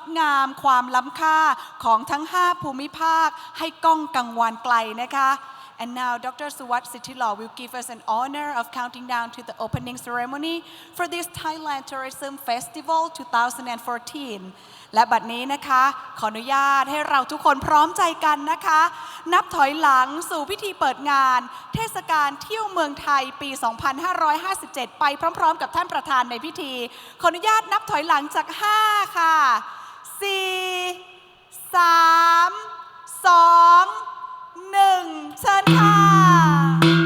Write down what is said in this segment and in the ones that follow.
ดงามความล้ำค่าของทั้ง 5 ภูมิภาคให้ก้องกังวานไกลนะคะ And now Dr. Suwat Sithilaw will give us an honor of counting down to the opening ceremony for this Thailand Tourism Festival 2014 และบัดนี้นะคะ ขออนุญาตให้เราทุกคนพร้อมใจกันนะคะ นับถอยหลังสู่พิธีเปิดงาน เทศกาลเที่ยวเมืองไทยปี 2557 ไปพร้อมๆ กับท่านประธานในพิธี ขออนุญาตนับถอยหลังจาก 5 ค่ะ 4 3 2 1 เชิญค่ะ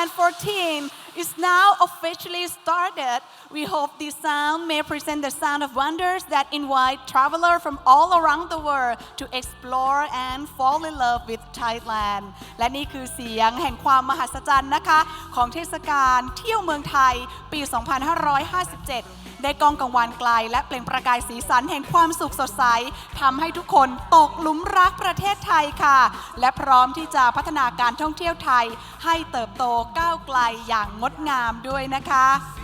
2014 is now officially started. We hope this sound may present the sound of wonders that invite travelers from all around the world to explore and fall in love with Thailand และนี่คือเสียงแห่งความมหัศจรรย์นะคะ ของเทศกาลเที่ยวเมืองไทยปี 2557 ได้กองกังวานไกล และเปล่งประกายสีสันแห่งความสุขสดใสทำให้ทุกคนตกหลุมรักประเทศไทยค่ะ และพร้อมที่จะพัฒนาการท่องเที่ยวไทย ให้เติบโตก้าวไกลอย่างงดงามด้วยนะคะ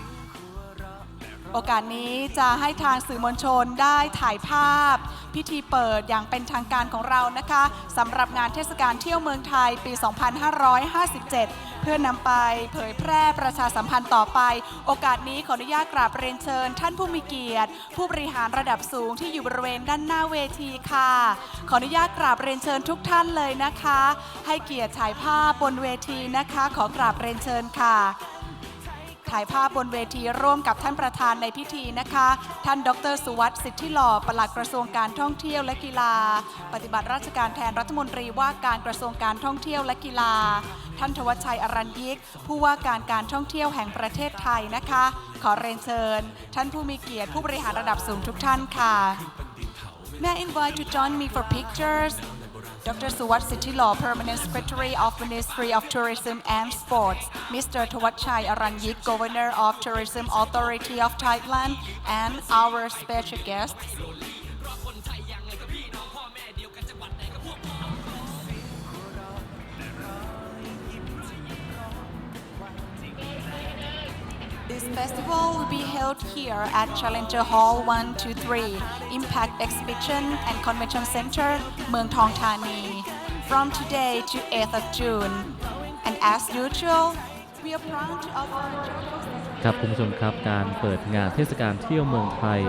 โอกาสนี้จะให้ทางสื่อมวลชนได้ถ่ายภาพ พิธีเปิดอย่างเป็นทางการของเรานะคะสำหรับงานเทศกาลเที่ยวเมืองไทยปี 2557 เพื่อนำไปเผยแพร่ประชาสัมพันธ์ต่อไป โอกาสนี้ขออนุญาตกราบเรียนเชิญ ท่านผู้มีเกียรติ ผู้บริหารระดับสูงที่อยู่บริเวณด้านหน้าเวทีค่ะ ขออนุญาตกราบเรียนเชิญทุกท่านเลยนะคะ ให้เกียรติถ่ายภาพบนเวทีนะคะ ขอกราบเรียนเชิญค่ะ ถ่ายภาพบนเวทีร่วมกับท่านประธานในพิธีนะคะ ท่านดรสุวัสดิ์สิทธิหล่อปลัดกระทรวงการท่องเที่ยวและกีฬา ปฏิบัติราชการแทนรัฐมนตรีว่าการกระทรวงการท่องเที่ยวและกีฬา ท่านทวัชชัยอรัญยิก ผู้ว่าการการท่องเที่ยวแห่งประเทศไทยนะคะ ขอเรียนเชิญ ท่านผู้มีเกียรติผู้บริหารระดับสูงทุกท่านค่ะ May I invite to join me for pictures Dr. Suwat Sithilaw, Permanent Secretary of Ministry of Tourism and Sports, Mr. Thawatchai Aranyik, Governor of Tourism Authority of Thailand, and our special guests. This festival will be held here at Challenger Hall 123, Impact Exhibition and Convention Center, Muang Thong Thani, from today to 8th of June. And as usual, we are proud to offer ครับคุณผู้ชมครับการเปิดงานเทศกาลเที่ยวเมืองไทย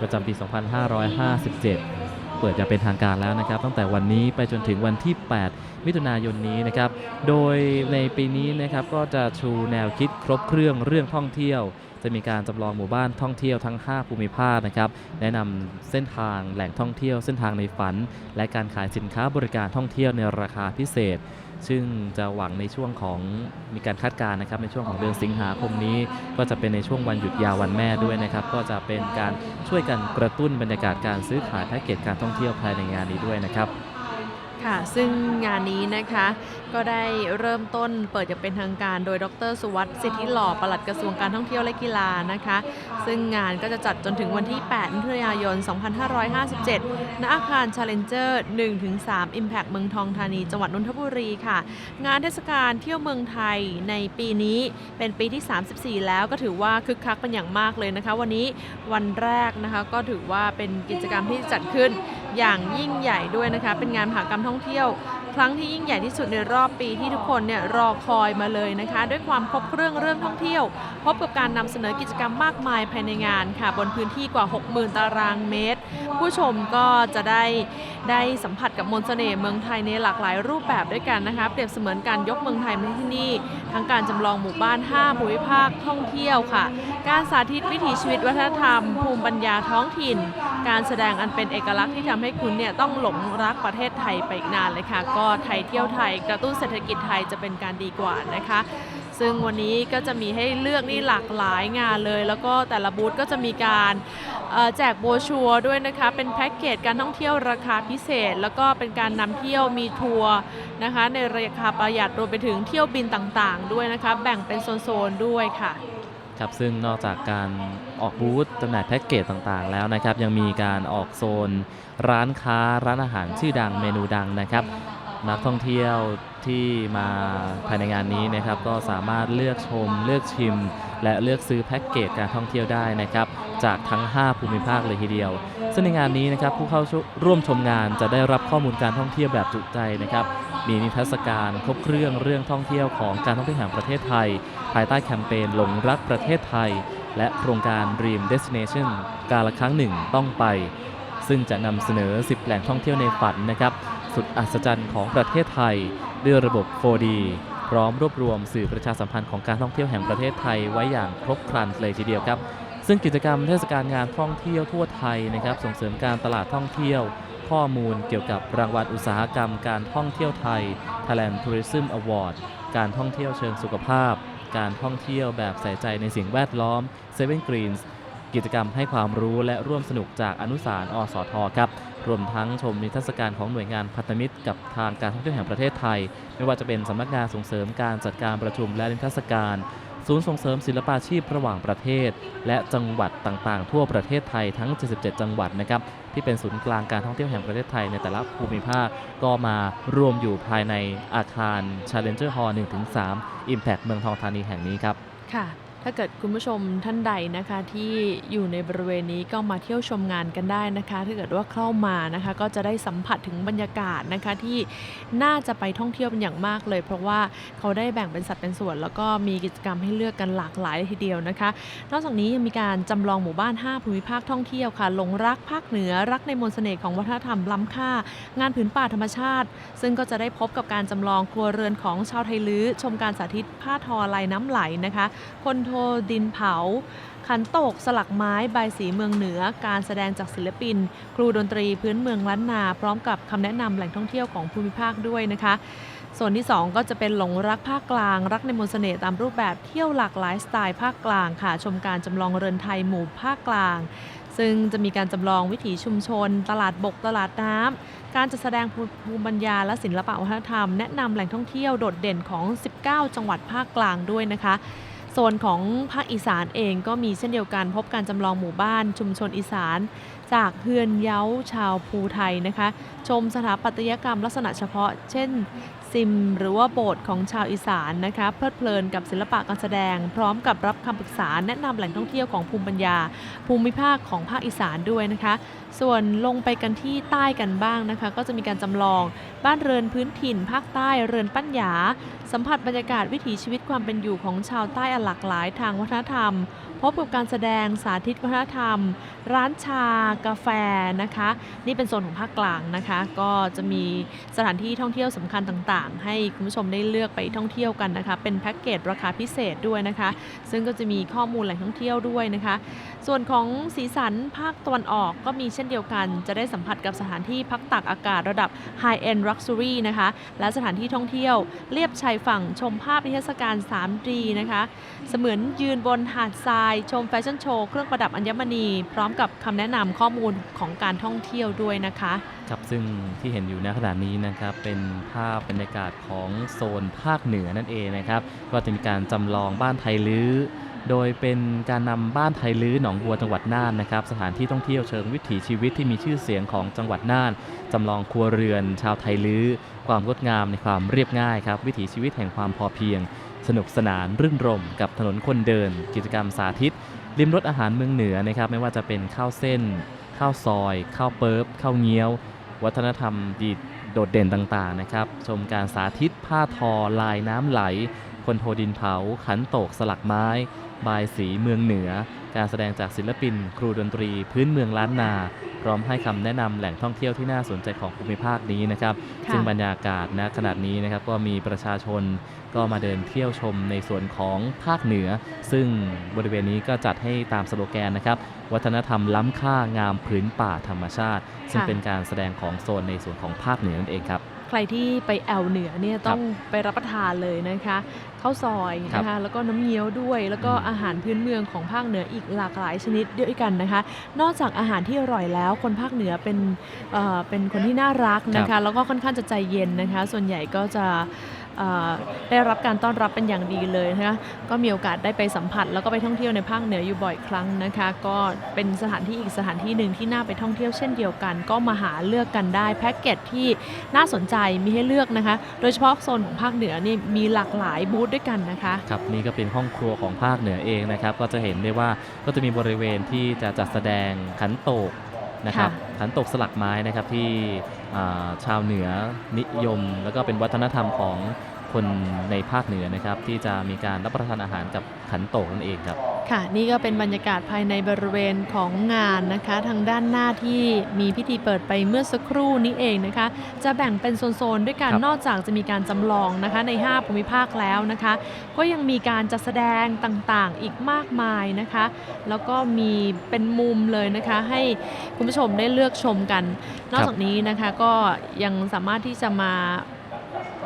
ประจำปี 2557 เปิดจะเป็นทางการแล้วนะครับ ตั้งแต่วันนี้ไปจนถึงวันที่ 8 มิถุนายนนี้นะครับ โดยในปีนี้นะครับก็จะชูแนวคิดครบเครื่องเรื่องท่องเที่ยว จะมีการจำลองหมู่บ้านท่องเที่ยวทั้ง 5 ภูมิภาคนะครับแนะนำเส้นทางแหล่งท่องเที่ยวเส้นทางในฝัน และการขายสินค้าบริการท่องเที่ยวในราคาพิเศษ ซึ่งจะหวังในช่วงของมีการคาดการณ์นะครับในช่วงของเดือนสิงหาคมนี้ ก็จะเป็นในช่วงวันหยุดยาววันแม่ด้วยนะครับ ก็จะเป็นการช่วยกันกระตุ้นบรรยากาศการซื้อขายแพ็กเกจการท่องเที่ยวภายในงานนี้ด้วยนะครับ ค่ะ ซึ่งงานนี้นะคะ ก็ได้เริ่มต้นเปิดอย่างเป็นทางการโดยดรสุวัสดิ์สิทธิหล่อปลัดกระทรวงการท่องเที่ยวและกีฬานะคะ ซึ่งงานก็จะจัดจนถึงวันที่ 8 มิถุนายน 2557 ณ อาคาร Challenger 1-3 Impact เมืองทองธานี จังหวัดนนทบุรีค่ะ งานเทศกาลเที่ยวเมืองไทยในปีนี้เป็นปีที่ 34 แล้วก็ถือว่าคึกคักเป็นอย่างมากเลยนะคะ วันนี้วันแรกนะคะก็ถือว่าเป็นกิจกรรมที่จัดขึ้น อย่างยิ่งใหญ่ด้วยนะคะ เป็นงานมหากรรมท่องเที่ยว ครั้งที่ยิ่งใหญ่ที่สุดในรอบปีที่ทุกคนเนี่ยรอคอยมาเลยนะคะ ด้วยความครบเครื่องเรื่องท่องเที่ยว พบกับการนำเสนอกิจกรรมมากมายภายในงานค่ะ บนพื้นที่กว่า 60,000 ตารางเมตร ผู้ชมก็จะได้ได้สัมผัสกับมนต์เสน่ห์เมืองไทยในหลากหลายรูปแบบด้วยกันนะคะเปรียบเสมือนการยกเมืองไทยมาที่นี่ทั้งการจำลองหมู่บ้าน 5 ภูมิภาคท่องเที่ยวค่ะ การสาธิตวิถีชีวิตวัฒนธรรม ภูมิปัญญาท้องถิ่น การแสดงอันเป็นเอกลักษณ์ที่ทำให้คุณเนี่ยต้องหลงรักประเทศไทยไปอีกนานเลยค่ะ ก็ไทยเที่ยวไทยกระตุ้นเศรษฐกิจไทยจะเป็นการดีกว่านะคะ ซึ่งวันนี้ก็จะมีให้เลือกนี่หลากหลายงานเลย แล้วก็แต่ละบูธก็จะมีการแจกโบชัวร์ด้วยนะคะ เป็นแพ็กเกจการท่องเที่ยวราคาพิเศษ แล้วก็เป็นการนำเที่ยวมีทัวร์นะคะในราคาประหยัดรวมไปถึงเที่ยวบินต่างๆ ด้วยนะคะ แบ่งเป็นโซนๆด้วยค่ะครับซึ่งนอกจากการออกบูธจำหน่ายแพ็กเกจต่างๆ แล้วนะครับ ยังมีการออกโซน ร้านค้าร้านอาหารชื่อดังเมนูดังนะครับ นักท่องเที่ยว ที่มาภายในงานนี้นะครับก็สามารถเลือกชม เลือกชิม และเลือกซื้อแพ็กเกจการท่องเที่ยวได้นะครับจากทั้ง 5 ภูมิภาคเลยทีเดียว ซึ่งในงานนี้นะครับผู้เข้าร่วมชมงานจะได้รับข้อมูลการท่องเที่ยวแบบจุใจนะครับมีนิทรรศการครบเครื่องเรื่องท่องเที่ยวของการท่องเที่ยวแห่งประเทศไทย ภายใต้แคมเปญหลงรักประเทศไทย และโครงการ Dream Destination การละครั้งหนึ่งต้องไป ซึ่งจะนำเสนอ 10 แหล่งท่องเที่ยวในฝันนะครับ สุดอัศจรรย์ของประเทศไทย ด้วยระบบ 4D พร้อมรวบรวมสื่อประชาสัมพันธ์ของการท่องเที่ยวแห่งประเทศไทยไว้อย่างครบครันเลยทีเดียวครับ ซึ่งกิจกรรมเทศกาลงานท่องเที่ยวทั่วไทยนะครับ ส่งเสริมการตลาดท่องเที่ยว ข้อมูลเกี่ยวกับรางวัลอุตสาหกรรมการท่องเที่ยวไทย Thailand Tourism Award การท่องเที่ยวเชิงสุขภาพ การท่องเที่ยวแบบใส่ใจในสิ่งแวดล้อม Seven Greens กิจกรรมให้ความรู้และร่วมสนุกจากอนุสารณ์อสทครับรวมทั้งชมนิทรรศการของหน่วยงานพันธมิตร กับทางการท่องเที่ยวแห่งประเทศไทย ไม่ว่าจะเป็นสำนักงานส่งเสริมการจัดการประชุมและนิทรรศการศูนย์ส่งเสริมศิลปาชีพระหว่างประเทศ และจังหวัดต่างๆ ทั่วประเทศไทยทั้ง 77 จังหวัดนะครับที่เป็นศูนย์กลางการท่องเที่ยวแห่งประเทศไทยในแต่ละภูมิภาคก็มารวมอยู่ภายในอาคาร Challenger Hall 1-3 Impact เมืองทองธานีแห่งนี้ครับค่ะ ถ้าเกิดคุณผู้ชมท่านใดนะคะ ที่อยู่ในบริเวณนี้ก็มาเที่ยวชมงานกันได้นะคะ ถ้าเกิดว่าเข้ามานะคะ ก็จะได้สัมผัสถึงบรรยากาศนะคะที่น่าจะไปท่องเที่ยวเป็นอย่างมากเลย เพราะว่าเขาได้แบ่งเป็นสัดเป็นส่วน แล้วก็มีกิจกรรมให้เลือกกันหลากหลายทีเดียวนะคะ นอกจากนี้ยังมีการจำลองหมู่บ้าน 5 ภูมิภาคท่องเที่ยวค่ะหลงรักภาคเหนือรักในมนต์เสน่ห์ของวัฒนธรรมล้ำค่า งานผืนป่าธรรมชาติ ซึ่งก็จะได้พบกับการจำลองครัวเรือนของชาวไทยลื้อชมการสาธิตผ้าทอลายน้ำไหลนะคะคนโทดินเผา ขันโตกสลักไม้ใบสีเมืองเหนือ การแสดงจากศิลปิน ครูดนตรีพื้นเมืองล้านนา พร้อมกับคำแนะนำแหล่งท่องเที่ยวของภูมิภาคด้วยนะคะส่วนที่ 2 ก็จะเป็นหลงรักภาคกลาง รักในมนต์เสน่ห์ตามรูปแบบเที่ยวหลากหลายสไตล์ภาคกลางค่ะ ชมการจำลองเรือนไทยหมู่ภาคกลาง ซึ่งจะมีการจำลองวิถีชุมชน ตลาดบกตลาดน้ำการจัดแสดงภูมิปัญญาและศิลปะวัฒนธรรม แนะนำแหล่งท่องเที่ยวโดดเด่นของ 19 จังหวัดภาคกลางด้วยนะคะ ซนของภาคอีสานเองก็มีเช่นเดียวกัน พบการจำลองหมู่บ้านชุมชนอีสาน จากเฮือนเย้าชาวภูไทยนะคะ ชมสถาปัตยกรรมลักษณะเฉพาะ เช่น ซิม หรือว่าโบสถ์ของชาวอีสานนะคะเพลิดเพลินกับศิลปะการแสดง พร้อมกับรับคำปรึกษาแนะนำแหล่งท่องเที่ยวของภูมิปัญญา ภูมิภาคของภาคอีสานด้วยนะคะ ส่วนลงไปกันที่ใต้กันบ้างนะคะ ก็จะมีการจำลองบ้านเรือนพื้นถิ่น ภาคใต้เรือนปัญญา สัมผัสบรรยากาศวิถีชีวิตความเป็นอยู่ของชาวใต้อันหลากหลายทางวัฒนธรรมพบกับการแสดงสาธิตวัฒนธรรม ร้านชากาแฟนะคะ นี่เป็นโซนของภาคกลางนะคะ ก็จะมีสถานที่ท่องเที่ยวสำคัญต่างๆให้คุณผู้ชมได้เลือกไปท่องเที่ยวกันนะคะ เป็นแพ็กเกจราคาพิเศษด้วยนะคะ ซึ่งก็จะมีข้อมูลแหล่งท่องเที่ยวด้วยนะคะ ส่วนของสีสันภาคตะวันออกก็มีเช่นเดียวกัน จะได้สัมผัสกับสถานที่พักตักอากาศระดับ High End Luxury นะคะ และสถานที่ท่องเที่ยวเลียบชายฝั่งชมภาพนิทรรศการ 3D นะคะ เสมือนยืนบนหาดทราย ชมแฟชั่นโชว์เครื่องประดับอัญมณี พร้อมกับคำแนะนำข้อมูลของการท่องเที่ยวด้วยนะคะ ครับซึ่งที่เห็นอยู่ณขณะนี้นะครับ เป็นภาพบรรยากาศากาศของโซนภาคเหนือนั่นเองนะครับก็จะมีการจำลองบ้านไทยลื้อโดยเป็นการนำบ้านไทยลื้อหนองบัวจังหวัดน่านนะครับ สถานที่ท่องเที่ยวเชิงวิถีชีวิตที่มีชื่อเสียงของจังหวัดน่านจำลองครัวเรือนชาวไทยลื้อ ความงดงามในความเรียบง่ายครับ วิถีชีวิตแห่งความพอเพียง สนุกสนานรื่นรม กับถนนคนเดิน กิจกรรมสาธิตริมรสอาหารเมืองเหนือนะครับ ไม่ว่าจะเป็นข้าวเส้น ข้าวซอย ข้าวเปิบข้าวเงี้ยว วัฒนธรรมดี โดดเด่นต่างๆนะครับ ชมการสาธิตผ้าทอลายน้ำไหล คนโทดินเผา ขันโตกสลักไม้ บายสีเมืองเหนือ การแสดงจากศิลปิน ครูดนตรี พื้นเมืองล้านนา พร้อมให้คำแนะนำแหล่งท่องเที่ยวที่น่าสนใจของภูมิภาคนี้นะครับค่ะซึ่งบรรยากาศณขนาดนี้นะครับก็มีประชาชนก็มาเดินเที่ยวชมในส่วนของภาคเหนือ ซึ่งบริเวณนี้ก็จัดให้ตามสโลแกนนะครับ วัฒนธรรมล้ำค่างามผืนป่าธรรมชาติ ซึ่งค่ะเป็นการแสดงของโซนในส่วนของภาคเหนือนั่นเองครับ ใครที่ไปแอลเหนือเนี่ยต้องไปรับประทานเลยนะคะข้าวซอยนะคะแล้วก็น้ำเงี้ยวด้วยแล้วก็อืมอาหารพื้นเมืองของภาคเหนืออีกหลากหลายชนิดด้วยกันนะคะ นอกจากอาหารที่อร่อยแล้วคนภาคเหนือเป็นเอ่อเป็นคนที่น่ารักนะครัคะบแล้วก็ค่อนข้างจะใจเย็นนะคะ ส่วนใหญ่ก็จะเอ่อ ได้รับการต้อนรับเป็นอย่างดีเลยนะคะก็มีโอกาสได้ไปสัมผัส แล้วก็ไปท่องเที่ยวในภาคเหนืออยู่บ่อยครั้งนะคะ ก็เป็นสถานที่อีกสถานที่หนึ่งที่น่าไปท่องเที่ยวเช่นเดียวกัน ก็มาหาเลือกกันได้แพ็กเกจที่น่าสนใจมีให้เลือกนะคะ โดยเฉพาะโซนของภาคเหนือนี่มีหลากหลายบูธด้วยกันนะคะครับนี่ก็เป็นห้องครัวของภาคเหนือเองนะครับก็จะเห็นได้ว่าก็จะมีบริเวณที่จะจัดแสดงขันโตกนะครับค่ะขันโตกสลักไม้นะครับที่อ่าชาวเหนือนิยม แล้วก็เป็นวัฒนธรรมของ คนในภาคเหนือนะครับ ที่จะมีการรับประทานอาหารกับขันโตกนั่นเองครับ ค่ะนี่ก็เป็นบรรยากาศภายในบริเวณของงานนะคะ ทางด้านหน้าที่มีพิธีเปิดไปเมื่อสักครู่นี้เองนะคะ จะแบ่งเป็นโซนๆด้วยกันครับนอกจากจะมีการจำลองนะคะใน 5 ภูมิภาคแล้วนะคะ ก็ยังมีการจัดแสดงต่างๆอีกมากมายนะคะ แล้วก็มีเป็นมุมเลยนะคะ ให้คุณผู้ชมได้เลือกชมกัน นอกจากนี้นะคะก็ยังสามารถที่จะมา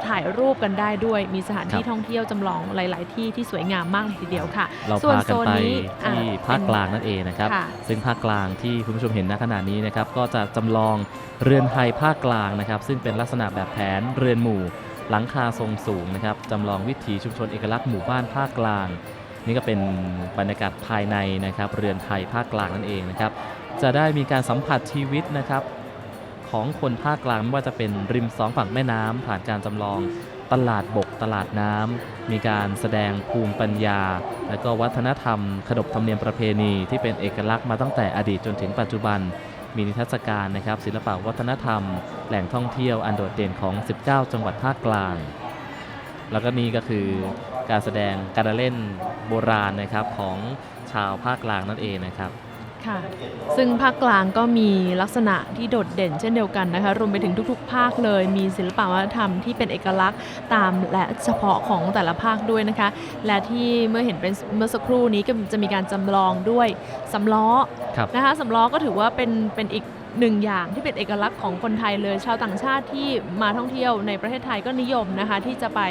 ถ่ายรูปกันได้ด้วย มีสถานที่ครับท่องเที่ยวจำลองหลาย ๆ ที่ที่สวยงามมากเลยทีเดียวค่ะ เราส่วนพากันไปโซนนี้ที่อะภาคกลางนั่นเองนะครับค่ะซึ่งภาคกลางที่คุณผู้ชมเห็นณขณะนี้นะครับก็จะจำลองเรือนไทยภาคกลางนะครับ ซึ่งเป็นลักษณะแบบแผนเรือนหมู่ หลังคาทรงสูงนะครับจำลองวิถีชุมชนเอกลักษณ์หมู่บ้านภาคกลาง นี่ก็เป็นบรรยากาศภายในนะครับ เรือนไทยภาคกลางนั่นเองนะครับจะได้มีการสัมผัสชีวิตนะครับ ของคนภาคกลางไม่ว่าจะเป็นริมสองฝั่งแม่น้ำผ่านการจำลองตลาดบกตลาดน้ำมีการแสดงภูมิปัญญา และก็วัฒนธรรม ขนบธรรมเนียมประเพณีที่เป็นเอกลักษณ์มาตั้งแต่อดีตจนถึงปัจจุบัน มีนิทรรศการนะครับ ศิลปวัฒนธรรม แหล่งท่องเที่ยวอันโดดเด่นของ 19 จังหวัดภาคกลาง แล้วก็นี่ก็คือการแสดงการเล่นโบราณนะครับของชาวภาคกลางนั่นเองนะครับ ค่ะ ซึ่งภาคกลางก็มีลักษณะที่โดดเด่นเช่นเดียวกันนะคะ รวมไปถึงทุก ๆ ภาคเลย มีศิลปวัฒนธรรมที่เป็นเอกลักษณ์ตามและเฉพาะของแต่ละภาคด้วยนะคะ และที่เมื่อเห็นเป็นเมื่อสักครู่นี้ก็จะมีการจำลองด้วยสำล้อครับนะคะสำล้อก็ถือว่าเป็นเป็นอีก หนึ่งอย่างที่เป็นเอกลักษณ์ของคนไทยเลย ชาวต่างชาติที่มาท่องเที่ยวในประเทศไทยก็นิยมนะคะที่จะไป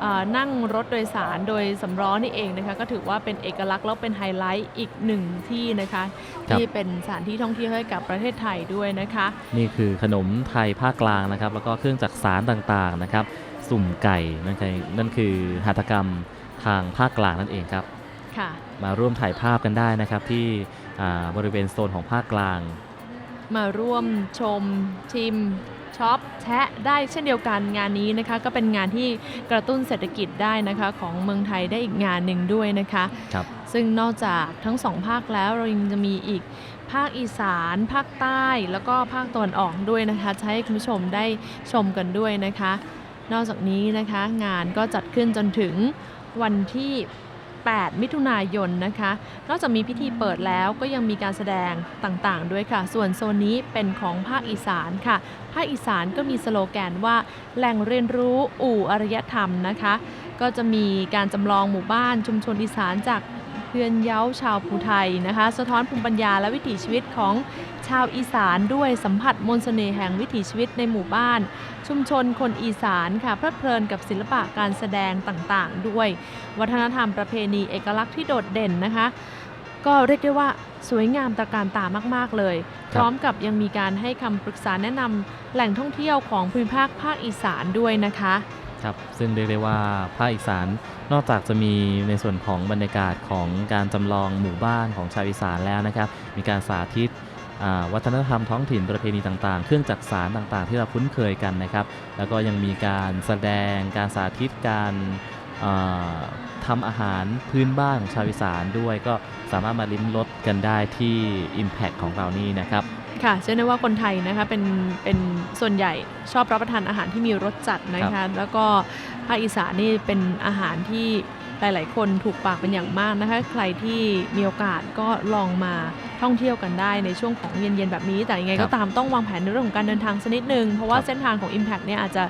เอ่อนั่งรถโดยสารโดยสำล้อนี่เองนะคะก็ถือว่าเป็นเอกลักษณ์แล้วเป็นไฮไลท์อีกหนึ่งที่นะคะครับที่เป็นสถานที่ท่องเที่ยวให้กับประเทศไทยด้วยนะคะ นี่คือขนมไทยภาคกลางนะครับ แล้วก็เครื่องจักสารต่างๆนะครับสุ่มไก่นั่นคือนั่นคือหัตถกรรมทางภาคกลางนั่นเองครับค่ะมาร่วมถ่ายภาพกันได้นะครับที่อ่าบริเวณโซนของภาคกลาง มาร่วมชมชิมช็อปแชะได้เช่นเดียวกันงานนี้นะคะ ก็เป็นงานที่กระตุ้นเศรษฐกิจได้นะคะของเมืองไทยได้อีกงานหนึ่งด้วยนะคะครับซึ่งนอกจากทั้งสองภาคแล้วเรายังจะมีอีกภาคอีสาน ภาคใต้ แล้วก็ภาคตะวันออกด้วยนะคะจะให้คุณผู้ชมได้ชมกันด้วยนะคะ นอกจากนี้นะคะงานก็จัดขึ้นจนถึงวันที่ 8 มิถุนายนนะคะ นอกจากมีพิธีเปิดแล้วก็ยังมีการแสดงต่างๆ ด้วยค่ะ ส่วนโซนนี้เป็นของภาคอีสานค่ะ ภาคอีสานก็มีสโลแกนว่า แหล่งเรียนรู้อู่อารยธรรมนะคะ ก็จะมีการจำลองหมู่บ้านชุมชนอีสานจาก พื่อนเย้าชาวภูไทยนะคะ สะท้อนภูมิปัญญาและวิถีชีวิตของชาวอีสานด้วยสัมผัสมนต์เสน่ห์แห่งวิถีชีวิตในหมู่บ้าน ชุมชนคนอีสานค่ะเพลิดเพลินกับศิลปะการแสดงต่างๆ ด้วย วัฒนธรรมประเพณีเอกลักษณ์ที่โดดเด่นนะคะ ก็เรียกได้ว่าสวยงามตระการตามาก ๆ เลย พร้อมกับยังมีการให้คำปรึกษาแนะนำแหล่งท่องเที่ยวของภูมิภาคภาคอีสานด้วยนะคะ ครับซึ่งเรียกได้ว่าภาคอีสานนอกจากจะมีในส่วนของบรรยากาศของการจำลองหมู่บ้านของชาวอีสานแล้วนะครับ มีการสาธิตวัฒนธรรมท้องถิ่นประเพณีต่างๆ เครื่องจักสารต่างๆ ที่เราคุ้นเคยกันนะครับ แล้วก็ยังมีการแสดงการสาธิตการอ่าทำอาหารพื้นบ้านของชาวอีสานด้วย ก็สามารถมาลิ้มรสกันได้ที่ Impact ของเรานี่นะครับ ค่ะเชื่อได้ว่าคนไทยนะคะเป็นเป็นส่วนใหญ่ชอบรับประทานอาหารที่มีรสจัดนะคะแล้วก็ภาคอีสานนี่เป็นอาหารที่หลาย ๆ คนถูกปากเป็นอย่างมากนะคะใครที่มีโอกาสก็ลองมาท่องเที่ยวกันได้ในช่วงของเย็น ๆ แบบนี้ แต่ยังไงครัก็บตามต้องวางแผนในเรื่องของการเดินทางสักนิดนึง เพราะว่าครับเส้นทางของ Impact เนี่ยอาจจะ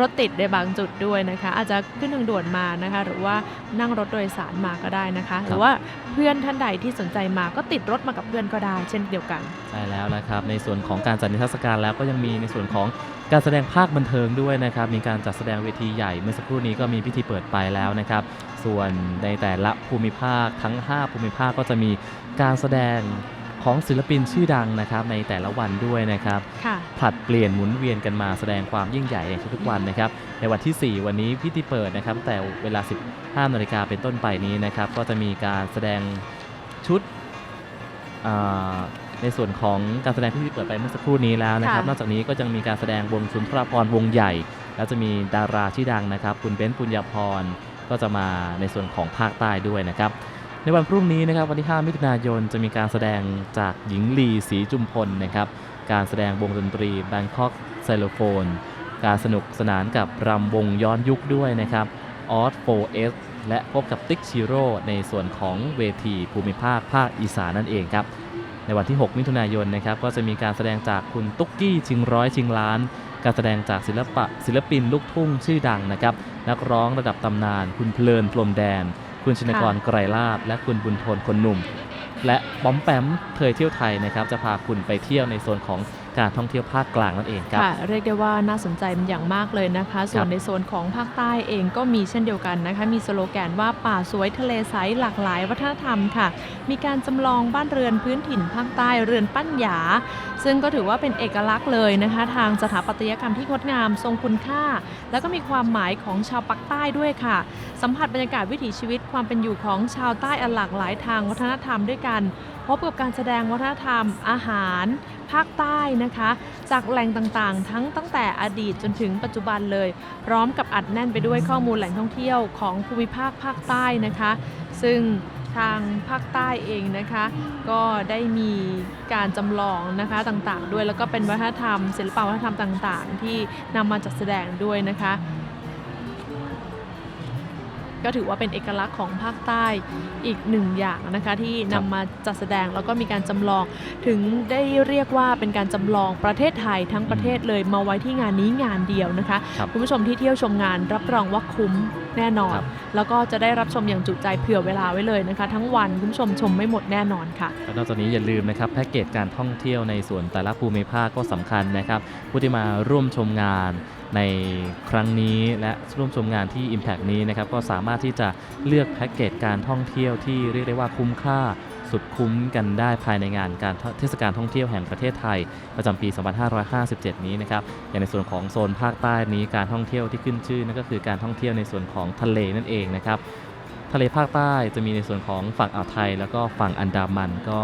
รถติดในบางจุดด้วยนะคะ อาจจะขึ้นทางด่วนมานะคะ หรือว่านั่งรถโดยสารมาก็ได้นะคะ หรือว่าเพื่อนท่านใดที่สนใจมาก็ติดรถมากับเพื่อนก็ได้ เช่นเดียวกันใช่แล้วนะครับ ในส่วนของการจัดนิทรรศการแล้วก็ยังมีในส่วนของการแสดงภาคบันเทิงด้วยนะครับ มีการจัดแสดงเวทีใหญ่เมื่อสักครู่นี้ก็มีพิธีเปิดไปแล้วนะครับ ส่วนในแต่ละภูมิภาคทั้ง 5 ภูมิภาคก็จะมีการแสดง ของศิลปินชื่อดังนะครับในแต่ละวันด้วยนะครับค่ะผลัดเปลี่ยนหมุนเวียนกันมาแสดงความยิ่งใหญ่ในทุกๆวันนะครับในวันที่ 4 วันนี้พิธีเปิดนะครับแต่เวลา 15นาฬิกาเป็นต้นไปนี้นะครับก็จะมีการแสดงชุดอ่าในส่วนของการแสดงที่เปิดไปเมื่อสักครู่นี้แล้วนะครับค่ะนอกจากนี้ก็ยังมีการแสดงวงสุนทรภรณ์วงใหญ่ แล้วจะมีดาราชื่อดังนะครับ คุณเบ้นปุญญาพรก็จะมาในส่วนของภาคใต้ด้วยนะครับ ในวันพรุ่งนี้นะครับวันที่ 5 มิถุนายนจะมีการแสดงจากหญิงลีศรีจุมพลนะครับการแสดงวงดนตรี Bangkok x y l o p h o n e การสนุกสนานกับรำวงย้อนยุคด้วยนะครับออส 4S และพบกับติ๊กชิโร่ในส่วนของเวทีภูมิภาคภาคอีสานนั่นเองครับในวันที่ 6 มิถุนายนนะครับก็จะมีการแสดงจากคุณตุ๊กกี้ชิงร้อยชิงล้าน การแสดงจากศิลปะศิลปินลูกทุ่งชื่อดังนะครับนักร้องระดับตำนานคุณเพลินพรมแดน คุณชินกรไกรลาบและคุณบุญทนคนหนุ่ม และบอมแปมเคยเที่ยวไทยนะครับจะพาคุณไปเที่ยวในโซนของ การท่องเที่ยวภาคกลางนั่นเองครับค่ะเรียกได้ว่าน่าสนใจเป็นอย่างมากเลยนะคะ ส่วนในโซนของภาคใต้เองก็มีเช่นเดียวกันนะคะ มีสโลแกนว่าป่าสวยทะเลใสหลากหลายวัฒนธรรมค่ะ มีการจำลองบ้านเรือนพื้นถิ่นภาคใต้เรือนปั้นหยา ซึ่งก็ถือว่าเป็นเอกลักษณ์เลยนะคะ ทางสถาปัตยกรรมที่งดงามทรงคุณค่า แล้วก็มีความหมายของชาวปักใต้ด้วยค่ะ สัมผัสบรรยากาศวิถีชีวิตความเป็นอยู่ของชาวใต้อันหลากหลายทางวัฒนธรรมด้วยกันพบกับการแสดงวัฒนธรรมอาหาร ภาคใต้นะคะ จากแหล่งต่างๆ ทั้งตั้งแต่อดีตจนถึงปัจจุบันเลย พร้อมกับอัดแน่นไปด้วยข้อมูลแหล่งท่องเที่ยวของภูมิภาคภาคใต้นะคะ ซึ่งทางภาคใต้เองนะคะ ก็ได้มีการจำลองนะคะต่างๆ ด้วยแล้วก็เป็นวัฒนธรรมศิลปวัฒนธรรมต่างๆ ที่นำมาจัดแสดงด้วยนะคะ ก็ถือว่าเป็นเอกลักษณ์ของภาคใต้อีกหนึ่งอย่างนะคะที่นำมาจัดแสดงแล้วก็มีการจำลองถึงได้เรียกว่าเป็นการจำลองประเทศไทยทั้งประเทศเลยมาไว้ที่งานนี้งานเดียวนะคะครับคุณผู้ชมที่เที่ยวชมงานรับรองว่าคุ้มแน่นอนครับแล้วก็จะได้รับชมอย่างจุใจเผื่อเวลาไว้เลยนะคะ ทั้งวันคุณผู้ชมชมไม่หมดแน่นอนค่ะและนอกจากนี้อย่าลืมนะครับแพ็กเกจการท่องเที่ยวในส่วนแต่ละภูมิภาคก็สำคัญนะครับผู้ที่มาร่วมชมงาน ในครั้งนี้และร่วมชมงานที่ Impact นี้นะครับก็สามารถที่จะเลือกแพ็กเกจการท่องเที่ยวที่เรียกได้ว่าคุ้มค่าสุดคุ้มกันได้ภายในงานการเทศกาลท่องเที่ยวแห่งประเทศไทย ประจำปี 2557 นี้นะครับ อย่างในส่วนของโซนภาคใต้นี้การท่องเที่ยวที่ขึ้นชื่อนั่นก็คือการท่องเที่ยวในส่วนของทะเลนั่นเองนะครับ ทะเลภาคใต้จะมีในส่วนของฝั่งอ่าวไทย แล้วก็ฝั่งอันดามันก็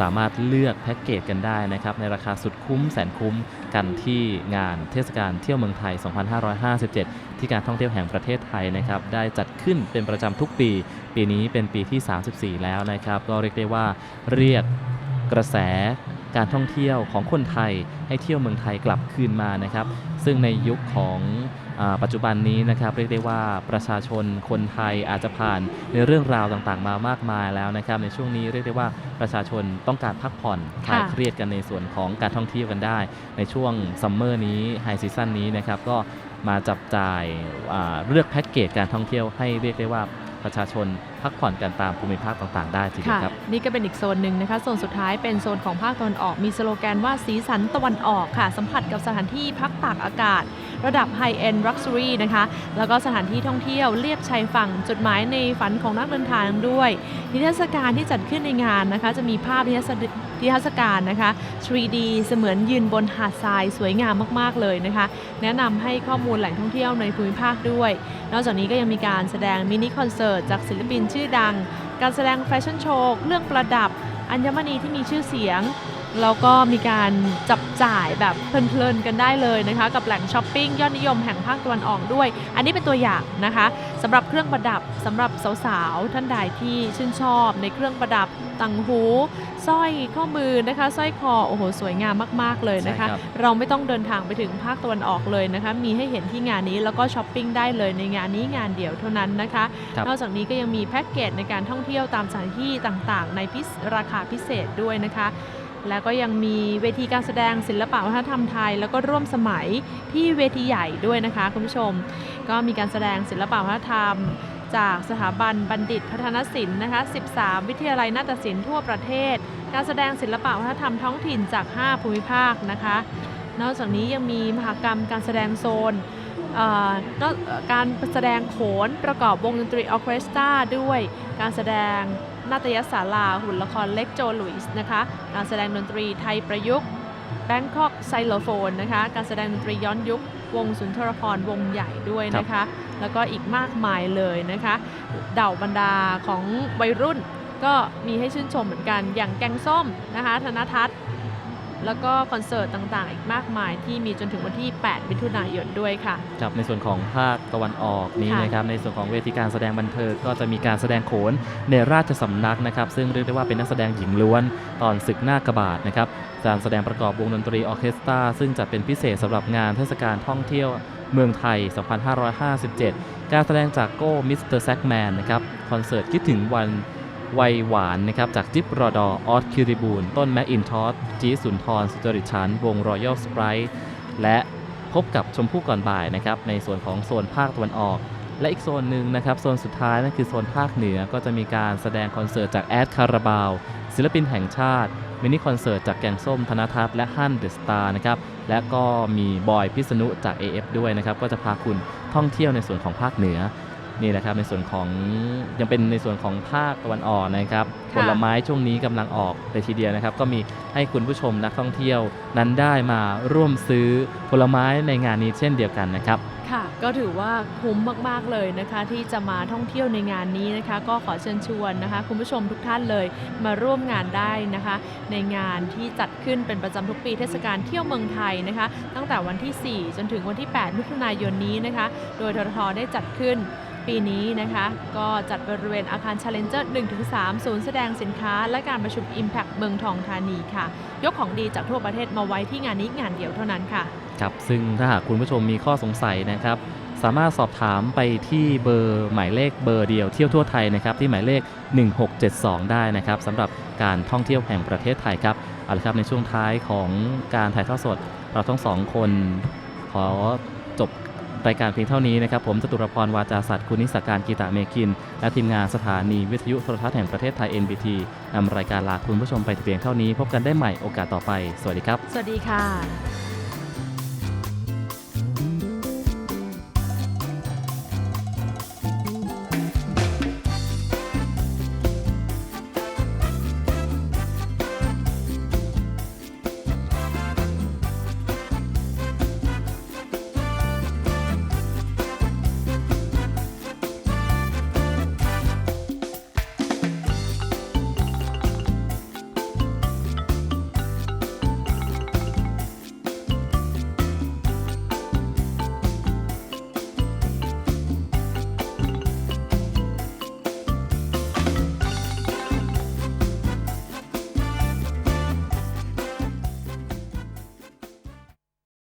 สามารถเลือกแพ็กเกจกันได้นะครับในราคาสุดคุ้มแสนคุ้มกันที่งานเทศกาลเที่ยวเมืองไทย 2557 ที่การท่องเที่ยวแห่งประเทศไทยนะครับได้จัดขึ้นเป็นประจำทุกปี ปีนี้เป็นปีที่ 34 แล้วนะครับก็เรียกได้ว่าเรียกกระแสการท่องเที่ยวของคนไทยให้เที่ยวเมืองไทยกลับคืนมานะครับ ซึ่งในยุคของ ปัจจุบันนี้นะครับเรียกได้ว่าประชาชนคนไทยอาจจะผ่านในเรื่องราวต่างๆ มามากมายแล้วนะครับ ในช่วงนี้เรียกได้ว่าประชาชนต้องการพักผ่อนคค่ะลายเครียดกันในส่วนของการท่องเที่ยวกันได้ ในช่วงซัมเมอร์นี้ไฮซีซั่นนี้นะครับก็มาจับจ่ายอ่าเลือกแพ็กเกจการท่องเที่ยวให้เรียกได้ว่า ประชาชนพักผ่อนกันตามภูมิภาคต่างๆ ได้ทีเดียวครับ นี่ก็เป็นอีกโซนหนึ่งนะคะ โซนสุดท้ายเป็นโซนของภาคตะวันออก มีสโลแกนว่าสีสันตะวันออกค่ะ สัมผัสกับสถานที่พักตากอากาศ ระดับ High End Luxury นะคะ แล้วก็สถานที่ท่องเที่ยวเลียบชายฝั่งจุดหมายในฝันของนักเดินทางด้วย นิทรรศการที่จัดขึ้นในงานนะคะ จะมีภาพนิทรรศ นิทรรศการนะคะ 3D เสมือนยืนบนหาดทรายสวยงามมากๆเลยนะคะ แนะนำให้ข้อมูลแหล่งท่องเที่ยวในภูมิภาคด้วย นอกจากนี้ก็ยังมีการแสดงมินิคอนเสิร์ตจากศิลปินชื่อดัง การแสดงแฟชั่นโชว์เครื่องประดับ อัญมณีที่มีชื่อเสียง แล้วก็มีการจับจ่ายแบบเพลินๆกันได้เลยนะคะ กับแหล่งช้อปปิ้งยอดนิยมแห่งภาคตะวันออกด้วย อันนี้เป็นตัวอย่างนะคะสำหรับเครื่องประดับสำหรับสาวๆท่านใดที่ชื่นชอบในเครื่องประดับต่างหูสร้อยข้อมือนะคะสร้อยคอโอ้โหสวยงามมากๆเลยนะคะ ใช่ครับ เราไม่ต้องเดินทางไปถึงภาคตะวันออกเลยนะคะ มีให้เห็นที่งานนี้แล้วก็ช้อปปิ้งได้เลยในงานนี้งานเดียวเท่านั้นนะคะ ครับ นอกจากนี้ก็ยังมีแพ็กเกจในการท่องเที่ยวตามสถานที่ต่างๆ ในพิเศษราคาพิเศษด้วยนะคะ แล้วก็ยังมีเวทีการแสดงศิลปะวัฒนธรรมไทย แล้วก็ร่วมสมัยที่เวทีใหญ่ด้วยนะคะคุณผู้ชม ก็มีการแสดงศิลปะวัฒนธรรม จากสถาบันบัณฑิตพัฒนศิลป์นะคะ 13 วิทยาลัยนาฏศิลป์ทั่วประเทศ การแสดงศิลปะวัฒนธรรมท้องถิ่นจาก 5 ภูมิภาคนะคะ นอกจากนี้ยังมีมหกรรมการแสดงโซนกเอ่อการแสดงโขนประกอบวงดนตรีออเคสตราด้วย การแสดง นาฏยศาลา หุ่นละครเล็กโจลุยส์นะคะการแสดงดนตรีไทยประยุกต์ Bangkok ไซโลโฟนนะคะการแสดงดนตรีย้อนยุควงสุนทรภรวงใหญ่ด้วยนะคะ แล้วก็อีกมากมายเลยนะคะเด่าบรรดาของวัยรุ่นก็มีให้ชื่นชมเหมือนกันอย่างแกงส้มนะคะธนทัศน์ แล้วก็คอนเสิร์ตต่างๆ อีกมากมายที่มีจนถึงวันที่ 8 มิถุนายนด้วยค่ะ ครับในส่วนของภาคตะวันออกนี้ค่ะนะครับในส่วนของเวทีการแสดงบันเทิงก็จะมีการแสดงโขนในราชสำนักนะครับ ซึ่งเรียกได้ว่าเป็นนักแสดงหญิงล้วนตอนศึกหน้ากระบาดนะครับการแสดงประกอบวงดนตรีออร์เคสตรา ซึ่งจัดเป็นพิเศษสำหรับงานเทศกาลท่องเที่ยวเมืองไทย 2557 การแสดงจากโก้มิสเตอร์แซกแมนนะครับคอนเสิร์ตคิดถึงวัน วัยหวานนะครับจากจิ๊บรอดอออสคิริบูล ต้นแมคอินทอสจีสุนทรสุจริตชันวงรอยัลสไปร์และพบกับชมพู่ก่อนบ่ายนะครับในส่วนของโซนภาคตะวันออก และอีกโซนหนึ่งนะครับโซนสุดท้ายนั่นคือโซนภาคเหนือก็จะมีการแสดงคอนเสิร์ตจากแอดคาราบาวศิลปินแห่งชาติมินิคอนเสิร์ตจากแกงส้มธนทัศน์และฮั่นเดอะสตาร์นะครับ และก็มีบอยพิษณุจาก AF ด้วยนะครับ ก็จะพาคุณท่องเที่ยวในส่วนของภาคเหนือ นี่นะครับในส่วนของยังเป็นในส่วนของภาคตะวันออกนะครับผค่ะลไม้ช่วงนี้กำลังออกเลยทีเดียวนะครับ ก็มีให้คุณผู้ชมนักท่องเที่ยวนั้นได้มาร่วมซื้อผลไม้ในงานนี้เช่นเดียวกันนะครับค่ะก็ถือว่าคุ้มมากๆเลยนะคะ ที่จะมาท่องเที่ยวในงานนี้นะคะ ก็ขอเชิญชวนนะคะ คุณผู้ชมทุกท่านเลยมาร่วมงานได้นะคะ ในงานที่จัดขึ้นเป็นประจำทุกปีเทศกาลเที่ยวเมืองไทยนะคะ ตั้งแต่วันที่ 4 จนถึงวันที่ 8 มิถุนายนนี้นะคะ โดยททได้จัดขึ้น ปีนี้นะคะก็จัดบริเวณอาคาร Challenger 1-3 ศูนย์แสดงสินค้า และการประชุม Impact เมืองทองธานีค่ะ ยกของดีจากทั่วประเทศมาไว้ที่งานนี้งานเดียวเท่านั้นค่ะ ครับ ซึ่งถ้าหากคุณผู้ชมมีข้อสงสัยนะครับ สามารถสอบถามไปที่เบอร์หมายเลขเบอร์เดียวเที่ยวทั่วไทยนะครับที่หมายเลข 1672 ได้นะครับสำหรับการท่องเที่ยวแห่งประเทศไทยครับเอาละครับในช่วงท้ายของการถ่ายทอดสด เราทั้งสองคนขอจบ รายการเพียงเท่านี้นะครับผมจตุรพรวาจาสัตว์คุณนิสการกีตาเมคิน และทีมงานสถานีวิทยุโทรทัศน์แห่งประเทศไทย NBT นำรายการลาคุณผู้ชมไปเพียงเท่านี้ พบกันได้ใหม่โอกาสต่อไป สวัสดีครับ สวัสดีค่ะ